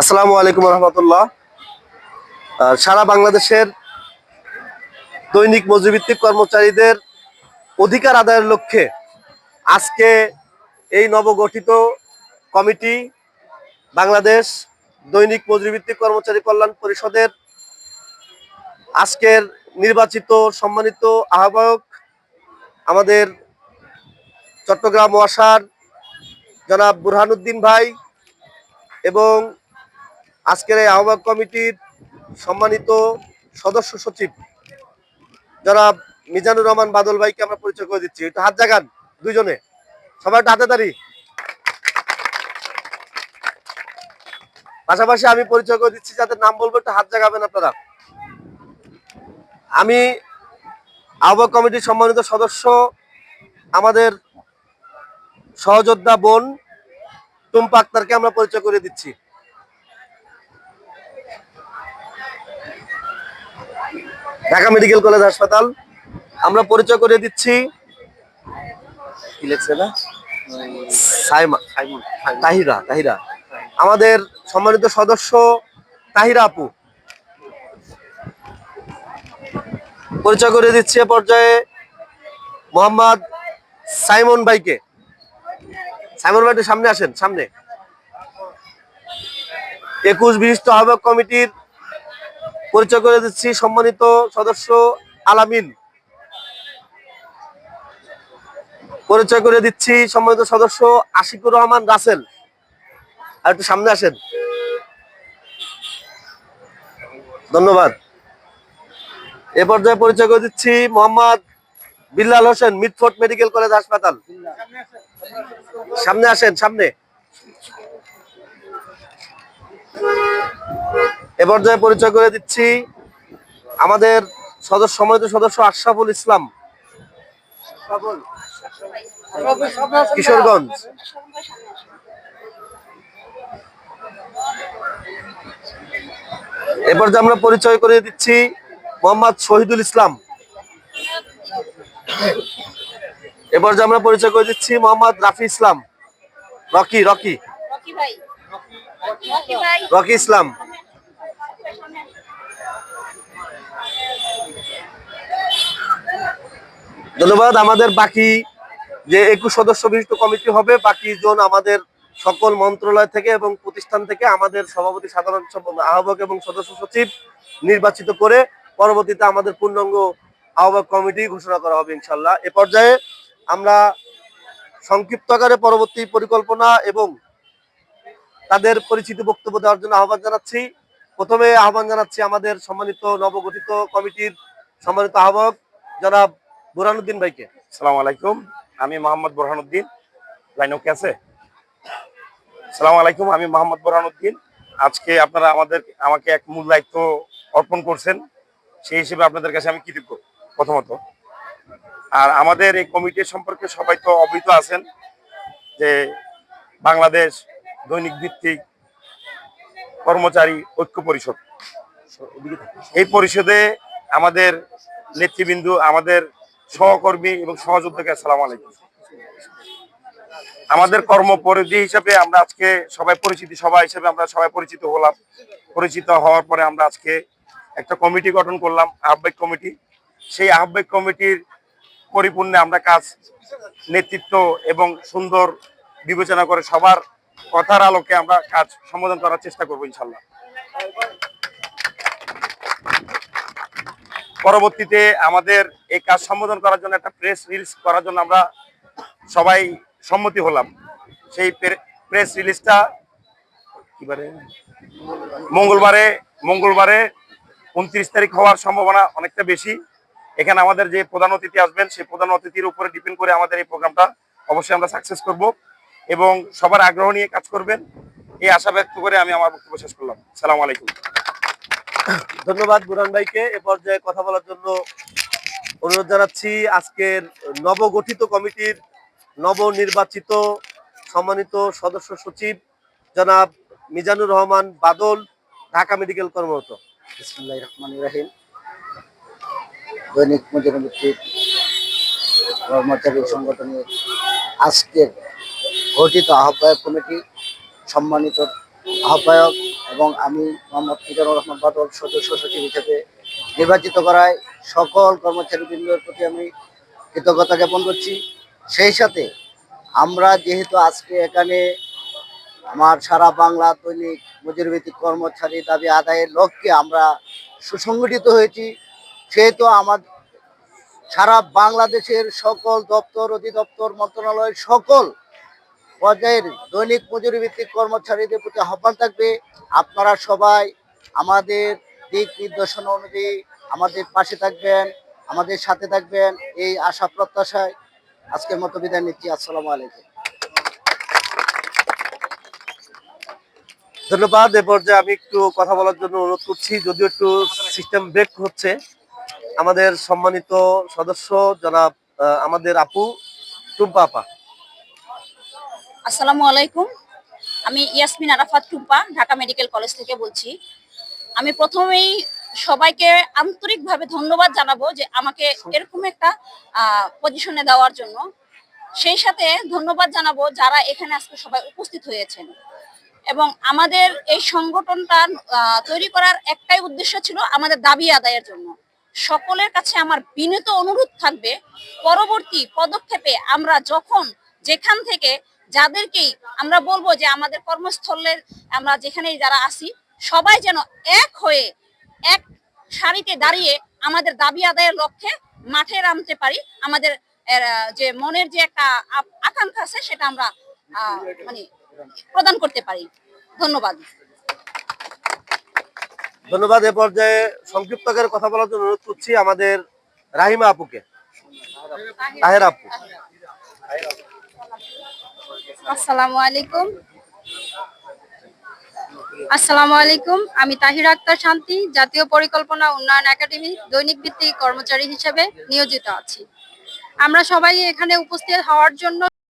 আসসালামু আলাইকুম রহমতুল্লাহ। সারা বাংলাদেশের দৈনিক মজুরিভিত্তিক কর্মচারীদের অধিকার আদায়ের লক্ষ্যে আজকে এই নবগঠিত কমিটি বাংলাদেশ দৈনিক মজুরিভিত্তিক কর্মচারী কল্যাণ পরিষদের আজকের নির্বাচিত সম্মানিত আহ্বায়ক আমাদের চট্টগ্রাম ওয়াসার জনাব বুরহানুদ্দিন ভাই এবং আজকের এই আহ্বায়ক কমিটির সম্মানিত সদস্য সচিব যারা মিজানুর রহমান বাদল ভাইকে আমরা পরিচয় করে দিচ্ছি। একটু হাত জাগান দুইজনে সবাই একটু হাতে দাঁড়ি। পাশাপাশি আমি পরিচয় করে দিচ্ছি, যাদের নাম বলব, একটু হাত জাগাবেন আপনারা। আমি আহ্বায়ক কমিটির সম্মানিত সদস্য, আমাদের সহযোদ্ধা বোন টুম্পা আক্তারকে আমরা পরিচয় করে দিচ্ছি। ঢাকা মেডিকেল কলেজ হাসপাতাল। আমরা পরিচয় করে দিচ্ছি। তাহিরা তাহিরা। আমাদের সম্মানিত সদস্য তাহিরা আপু। পরিচয় করে দিচ্ছি এ পর্যায়ে মোহাম্মদ সাইমন ভাইকে। সাইমন ভাই সামনে আসেন, সামনে। একুশ বিশিষ্ট আহ্বায়ক কমিটির পরিচয় করে দিচ্ছি সম্মানিত সদস্য আলামিন। পরিচয় করে দিচ্ছি সম্মানিত সদস্য আশিকুর রহমান রাসেল। আর একটু সামনে আসেন। ধন্যবাদ। এ পর্যায়ে পরিচয় করে দিচ্ছি Mohammad Billal Hossain, Mitford medical college হাসপাতাল। সামনে আসেন, সামনে। এ পর্যায়ে পরিচয় করে দিচ্ছি আমাদের সদস্য সম্মানিত সদস্য আশরাফুল ইসলাম। কিশোরগঞ্জ। এ পর্যায়ে আমরা পরিচয় করে দিচ্ছি মোহাম্মদ শহীদুল ইসলাম। এবার যে আমরা পরিচয় করে দিচ্ছি মোহাম্মদ রাফি ইসলাম। রকি রকি। রকি ইসলাম। ধন্যবাদ আমাদের বাকি যে একুশ সদস্য বিশিষ্ট কমিটি হবে, বাকি জন আমাদের সকল মন্ত্রণালয় থেকে এবং প্রতিষ্ঠান থেকে আমাদের সভাপতি, সাধারণ আহ্বায়ক এবং সদস্য সচিব নির্বাচিত করে পরবর্তীতে আমাদের পূর্ণাঙ্গ আহ্বায়ক কমিটি ঘোষণা করা হবে ইনশাল্লাহ এ পর্যায়ে আমরা সংক্ষিপ্ত আকারে পরবর্তী পরিকল্পনা এবং তাদের পরিচিতি বক্তব্য দেওয়ার জন্য আহ্বান জানাচ্ছি। প্রথমে আহ্বান জানাচ্ছি আমাদের সম্মানিত নবগঠিত কমিটির সম্মানিত আহ্বায়ক, জনাব বুরহানুদ্দিন ভাইকে। সালাম আলাইকুম। আমি মোহাম্মদ বোরহানুদ্দিন। লাইন ওকে আছে? সালাম আলাইকুম, আমি মোহাম্মদ বোরহানুদ্দিন। আজকে আপনারা আমাদের, আমাকে এক মূল দায়িত্ব অর্পণ করছেন, সেই হিসেবে আপনাদের কাছে আমি কৃতজ্ঞ, প্রথমত। আর আমাদের এই কমিটির সম্পর্কে সবাই তো অবহিত আছেন, যে বাংলাদেশ দৈনিক ভিত্তিক কর্মচারী ঐক্য পরিষদ। এই পরিষদে আমাদের নেতৃবৃন্দু, আমাদের সহকর্মী এবং সহযোদ্ধাকে আসসালামু আলাইকুম। আমাদের কর্মপরিধি হিসাবে আমরা আজকে সবাই পরিচিতি সভা হিসেবে আমরা সবাই পরিচিত হলাম। পরিচিত হওয়ার পরে আমরা আজকে একটা কমিটি গঠন করলাম, আহ্বায়ক কমিটি। সেই আহ্বায়ক কমিটির পরিপূর্ণে আমরা কাজ, নেতৃত্ব এবং সুন্দর বিবেচনা করে সবার কথার আলোকে আমরা কাজ সম্বোধন করার চেষ্টা করব ইনশাল্লাহ। পরবর্তীতে আমাদের এই কাজ সম্বোধন করার জন্য, একটা প্রেস রিলিজ করার জন্য আমরা সবাই সম্মতি হলাম। সেই প্রেস রিলিজটা কিবারে মঙ্গলবারে মঙ্গলবারে উনত্রিশ তারিখ হওয়ার সম্ভাবনা অনেকটা বেশি। এখানে আমাদের যে প্রধান অতিথি আসবেন, সেই প্রধান অতিথির উপরে ডিপেন্ড করে আমাদের এই প্রোগ্রামটা অবশ্যই আমরা সাকসেস করব এবং সবার আগ্রহ নিয়ে কাজ করবেন। এই আশা ব্যক্ত করে আমি আমার বক্তব্য শেষ করলাম। সালাম আলাইকুম। ধন্যবাদ বুরহান ভাইকে। এ পর্যায়ে কথা বলার জন্য অনুরোধ জানাচ্ছি, আজকের নবগঠিত কমিটির নবনির্বাচিত সম্মানিত সদস্য সচিব জনাব মিজানুর রহমান বাদল, ঢাকা মেডিকেল কর্মরত। রহমান রাহিম। দৈনিক মজুরিভিত্তিক কর্মচারী সংগঠনের আজকের গঠিত আহ্বায়ক কমিটি সম্মানিত আহ্বায়ক এবং আমি মোহাম্মদ মিজানুর রহমান বাদল সদস্য সচিব হিসেবে নির্বাচিত করায় সকল কর্মচারীবৃন্দের প্রতি আমি কৃতজ্ঞতা জ্ঞাপন করছি। সেই সাথে আমরা যেহেতু আজকে এখানে আমার সারা বাংলা দৈনিক মজুরিভিত্তিক কর্মচারী দাবি আদায়ের লক্ষ্যে আমরা সুসংগঠিত হয়েছি, সেহেতু আমার সারা বাংলাদেশের সকল দপ্তর, অধিদপ্তর মন্ত্রণালয় সকল পর্যায়ের দৈনিক মজুরি ভিত্তিক কর্মচারীদের প্রতি আহ্বান থাকবে। আপনারা সবাই আমাদের দিক নির্দেশনা অনুযায়ী আমাদের পাশে থাকবেন, আমাদের সাথে থাকবেন এই আশা প্রত্যাশায় আজকের মতো বিদায় নিচ্ছি। আসসালামু আলাইকুম। ধন্যবাদ। এ পর্যায়ে আমি একটু কথা বলার জন্য অনুরোধ করছি। যদিও একটু সিস্টেম ব্রেক হচ্ছে, আমাদের সম্মানিত সদস্য জনাব আমাদের আপু টুম্পা আপা। আসসালামু আলাইকুম। আমি ইয়াসমিন আরাফাত টুম্পা, ঢাকা মেডিকেল কলেজ থেকে বলছি। আমি প্রথমেই সবাইকে আন্তরিকভাবে ধন্যবাদ জানাব যে আমাকে এরকম একটা পজিশনে দেওয়ার জন্য। সেই সাথে ধন্যবাদ জানাব যারা এখানে আজকে সবাই উপস্থিত হয়েছেন। এবং আমাদের এই সংগঠনটা তৈরি করার একটাই উদ্দেশ্য ছিল আমাদের দাবি আদায়ের জন্য। সকলের কাছে আমার বিনীত অনুরোধ থাকবে, পরবর্তী পদক্ষেপে আমরা যখন যেখান থেকে যাদেরকেই আমরা বলব যে আমাদের কর্মস্থলের আমরা যেখানেই যারা আসি সবাই যেন এক হয়ে এক সারিতে দাঁড়িয়ে আমাদের দাবি আদায়ের লক্ষ্যে মাঠে নামতে পারি। আমাদের যে মনের যে একটা আকাঙ্ক্ষা আছে সেটা আমরা আহ, মানে প্রদান করতে পারি। ধন্যবাদ। ধন্যবাদ এ পর্যায়ে সংক্ষিপ্ত কথা বলার জন্য অনুরোধ করছি আমাদের রাহিমা আপুকে। তাহের আপু। আসসালামু আলাইকুম। আসসালামু আলাইকুম। আমি তাহির আক্তার শান্তি, জাতীয় পরিকল্পনা উন্নয়ন একাডেমি, দৈনিক ভিত্তিক কর্মচারী হিসেবে নিয়োজিত আছি। আমরা সবাই এখানে উপস্থিত হওয়ার জন্য